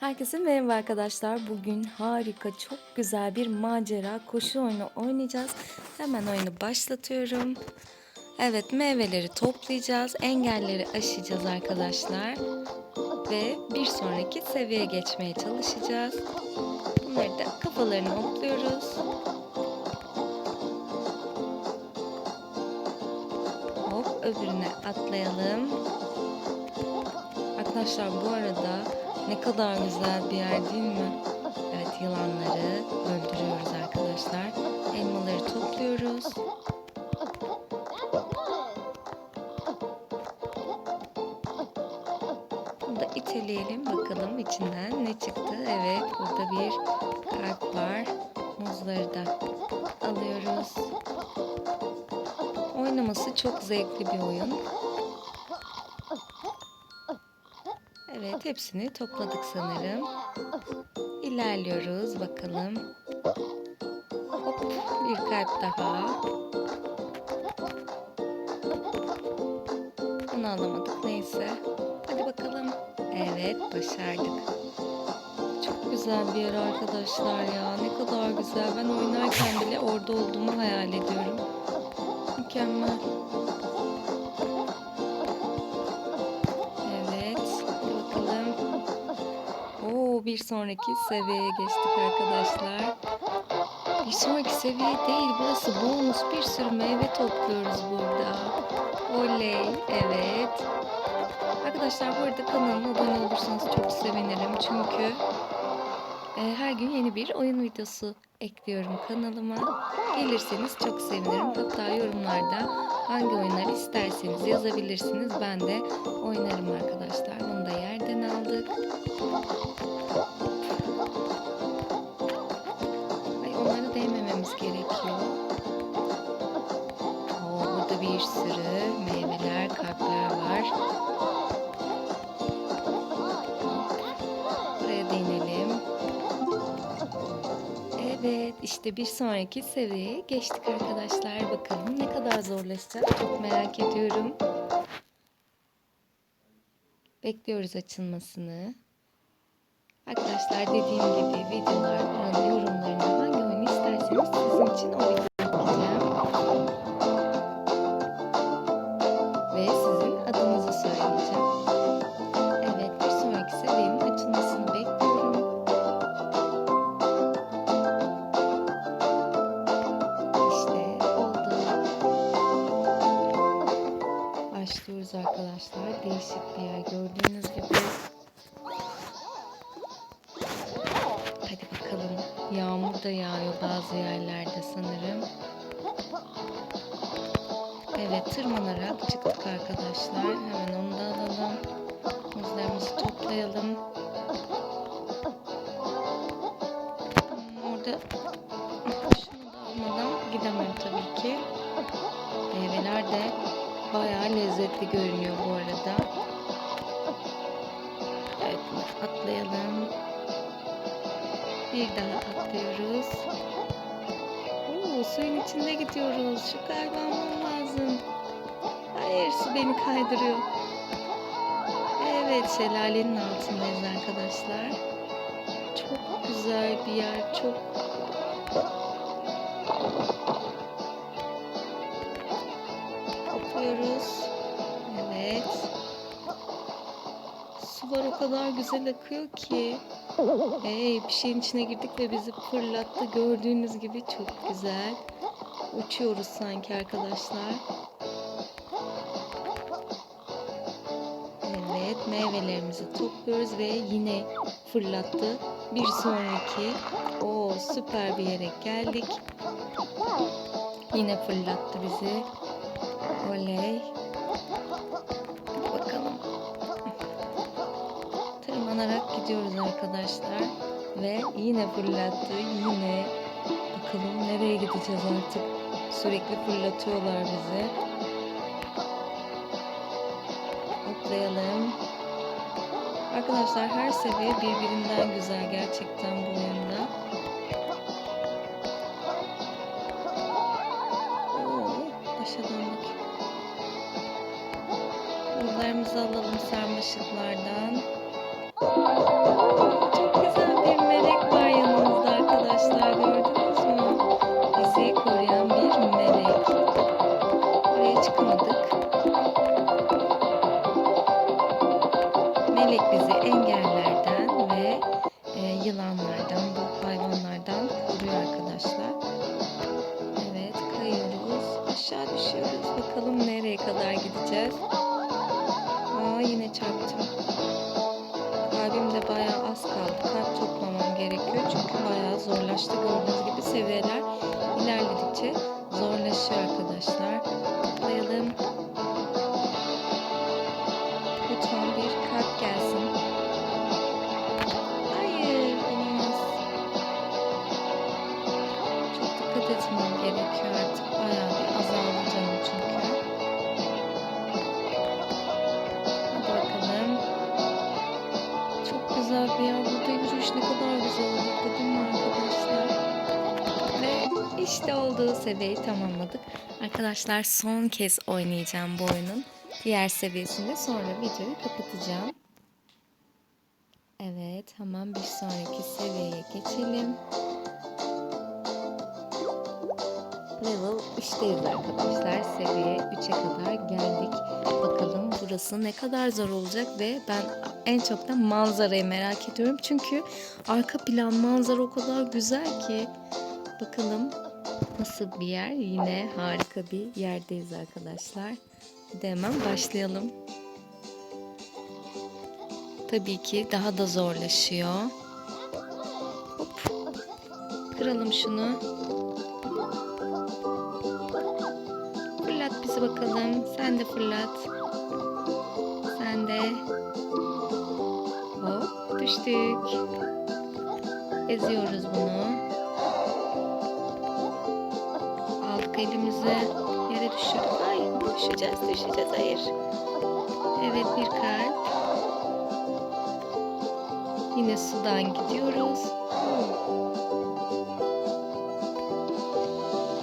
Herkese merhaba arkadaşlar. Bugün harika, çok güzel bir macera koşu oyunu oynayacağız. Hemen oyunu başlatıyorum. Evet, meyveleri toplayacağız, engelleri aşacağız arkadaşlar. Ve bir sonraki seviyeye geçmeye çalışacağız. Bunları da kafalarına otluyoruz. Hop, öbürüne atlayalım. Arkadaşlar bu arada ne kadar güzel bir yer değil mi? Evet yılanları öldürüyoruz arkadaşlar. Elmaları topluyoruz. Bunu da iteleyelim bakalım içinden ne çıktı. Evet burada bir kalp var. Muzları da alıyoruz. Oynaması çok zevkli bir oyun. Evet hepsini topladık sanırım. İlerliyoruz bakalım. Hop bir kalp daha. Bunu alamadık neyse. Hadi bakalım. Evet başardık. Çok güzel bir yer arkadaşlar ya. Ne kadar güzel. Ben oynarken bile orada olduğumu hayal ediyorum. Mükemmel. Bir sonraki seviyeye geçtik arkadaşlar. Bir sonraki seviye değil. Burası bonus. Bir sürü meyve topluyoruz burada. Oley. Evet. Arkadaşlar bu arada kanalıma abone olursanız çok sevinirim. Çünkü e, her gün yeni bir oyun videosu ekliyorum kanalıma. Gelirseniz çok sevinirim. Hatta yorumlarda hangi oyunları isterseniz yazabilirsiniz. Ben de oynarım arkadaşlar. Bunu da yerden aldık. Ay onlara değmememiz gerekiyor. Oo, burada bir sürü meyveler, kalpler var. Buraya değinelim. Evet, işte bir sonraki seviyeye geçtik arkadaşlar. Bakalım ne kadar zorlaşacak çok merak ediyorum. Bekliyoruz açılmasını. Arkadaşlar dediğim gibi videoların yorumlarında hangi oyunu isterseniz sizin için o videoyu. Ve sizin adınızı söyleyeceğim. Evet bir sonraki seviyenin açılmasını bekliyorum. İşte oldu. Başlıyoruz arkadaşlar. Değişik bir yer gördüğünüz gibi. Yağmur da yağıyor bazı yerlerde sanırım. Evet tırmanarak çıktık arkadaşlar. Hemen onu da alalım. Muzlarımızı toplayalım. Orada şunu da almadan gidemem tabii ki. Meyveler de bayağı lezzetli görünüyor bu arada. Bir daha atlıyoruz. Oo, suyun içinde gidiyoruz. Şu galiba almam lazım. Hayır su beni kaydırıyor. Evet şelalenin altındayız arkadaşlar. Çok güzel bir yer. Çok topluyoruz. Evet. Sular o kadar güzel akıyor ki. Hey bir şeyin içine girdik ve bizi fırlattı. Gördüğünüz gibi çok güzel. Uçuyoruz sanki arkadaşlar. Evet meyvelerimizi topluyoruz ve yine fırlattı. Bir sonraki o süper bir yere geldik. Yine fırlattı bizi. Oley. Tırmanarak gidiyoruz arkadaşlar. Ve yine fırlattı. Yine. Bakalım nereye gideceğiz artık. Sürekli fırlatıyorlar bizi. Atlayalım. Arkadaşlar her seviye birbirinden güzel gerçekten bu oyunda. Başa döndük. Muzlarımızı alalım sarmaşıklardan. Çok güzel bir melek var yanımızda arkadaşlar gördünüz mü? Bizi koruyan bir melek. Buraya çıkamadık. Melek bizi engellerden ve e, yılanlardan, bu hayvanlardan koruyor arkadaşlar. Evet kayıyoruz. Aşağı düşüyoruz. Bakalım nereye kadar gideceğiz. Aa yine çarptım. Kalbim de bayağı az kaldı. Kalp toplamam gerekiyor. Çünkü bayağı zorlaştı. Gördüğünüz gibi seviyeler ilerledikçe zorlaşıyor arkadaşlar. Tıklayalım. Lütfen bir kalp gelsin. Hayır, olamaz. Çok dikkat etmem gerekiyor artık. Bayağı işte olduğu seviyeyi tamamladık. Arkadaşlar son kez oynayacağım bu oyunun diğer seviyesinde. Sonra videoyu kapatacağım. Evet hemen bir sonraki seviyeye geçelim. Level 3'teyiz arkadaşlar. Seviye 3'e kadar geldik. Bakalım burası ne kadar zor olacak ve ben en çok da manzarayı merak ediyorum. Çünkü arka plan manzara o kadar güzel ki. Bakalım nasıl bir yer? Yine harika bir yerdeyiz arkadaşlar. Hadi hemen başlayalım. Tabii ki daha da zorlaşıyor. Hop. Kıralım şunu. Fırlat bizi bakalım. Sen de fırlat. Sen de. Hop düştük. Eziyoruz bunu. Aldık elimize. Yere düşürdük. Ay düşeceğiz düşeceğiz. Hayır. Evet bir kalp. Yine sudan gidiyoruz.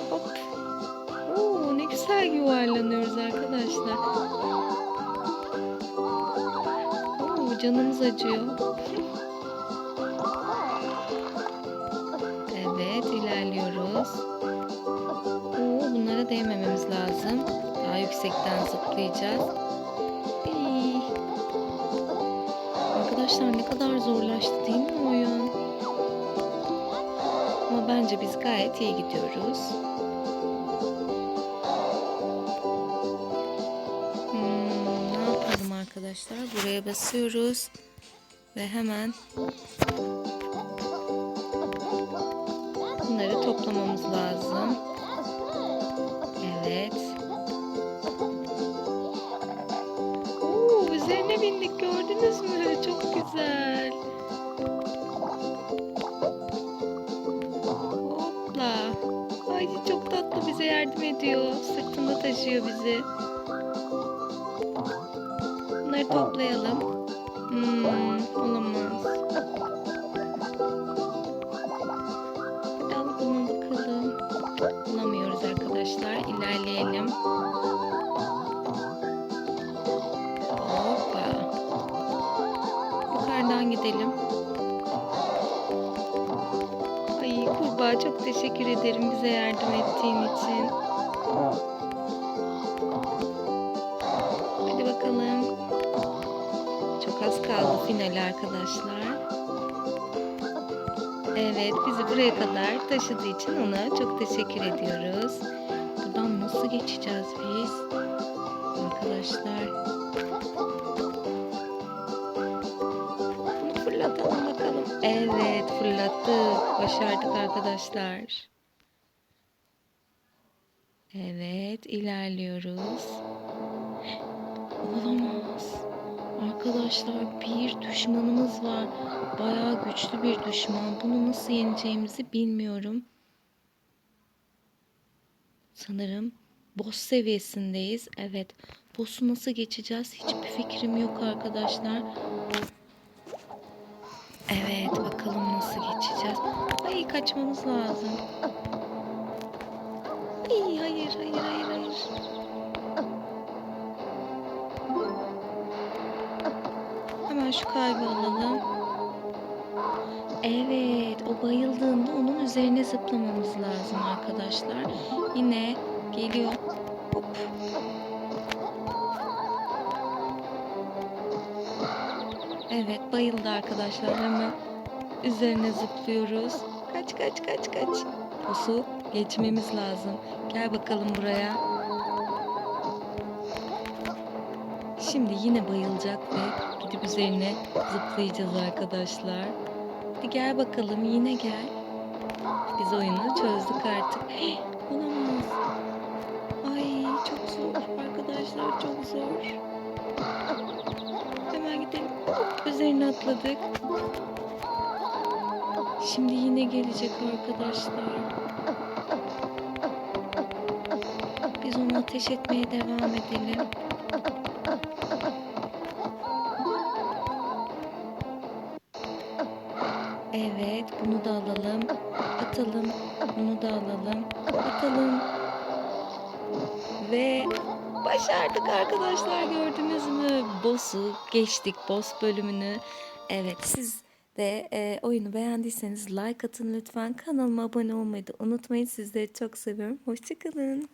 Hop. Oo, ne güzel yuvarlanıyoruz arkadaşlar. Oo, canımız acıyor. Evet ilerliyoruz. Değmememiz lazım. Daha yüksekten zıplayacağız. Arkadaşlar ne kadar zorlaştı değil mi oyun? Ama bence biz gayet iyi gidiyoruz. Hmm, ne yapalım arkadaşlar? Buraya basıyoruz. Ve hemen bunları toplamamız lazım. Evet. Oo, üzerine bindik gördünüz mü? Çok güzel. Hopla. Ay çok tatlı bize yardım ediyor. Sırtında taşıyor bizi. Bunları toplayalım. Hmm, olamaz. İlerleyelim. Hoppa. Yukarıdan gidelim. Ay kurbağa çok teşekkür ederim bize yardım ettiğin için. Hadi bakalım. Çok az kaldı finale arkadaşlar. Evet bizi buraya kadar taşıdığı için ona çok teşekkür ediyoruz. Nasıl geçeceğiz biz? Arkadaşlar. Bunu fırlatalım bakalım. Evet fırlattık. Başardık arkadaşlar. Evet ilerliyoruz. Olamaz. Arkadaşlar bir düşmanımız var. Bayağı güçlü bir düşman. Bunu nasıl yeneceğimizi bilmiyorum. Sanırım boss seviyesindeyiz. Evet. Boss'u nasıl geçeceğiz? Hiçbir fikrim yok arkadaşlar. Evet. Bakalım nasıl geçeceğiz. Ay kaçmamız lazım. Ay, hayır hayır hayır hayır. Hemen şu kalbi alalım. Evet, o bayıldığında onun üzerine zıplamamız lazım arkadaşlar. Yine geliyor. Hop. Evet, bayıldı arkadaşlar. Hemen üzerine zıplıyoruz. Kaç kaç kaç kaç. Posu geçmemiz lazım. Gel bakalım buraya. Şimdi yine bayılacak ve gidip üzerine zıplayacağız arkadaşlar. Hadi gel bakalım yine gel. Biz oyunu çözdük artık. Arkadaşlar çok zor. Hemen gidelim. Üzerine atladık. Şimdi yine gelecek arkadaşlar. Biz onu ateş etmeye devam edelim. Evet, bunu da alalım. Atalım. Bunu da alalım. Atalım. Ve başardık arkadaşlar gördünüz mü? Boss'u geçtik. Boss bölümünü. Evet siz de e, oyunu beğendiyseniz like atın lütfen. Kanalıma abone olmayı da unutmayın. Sizleri çok seviyorum. Hoşçakalın.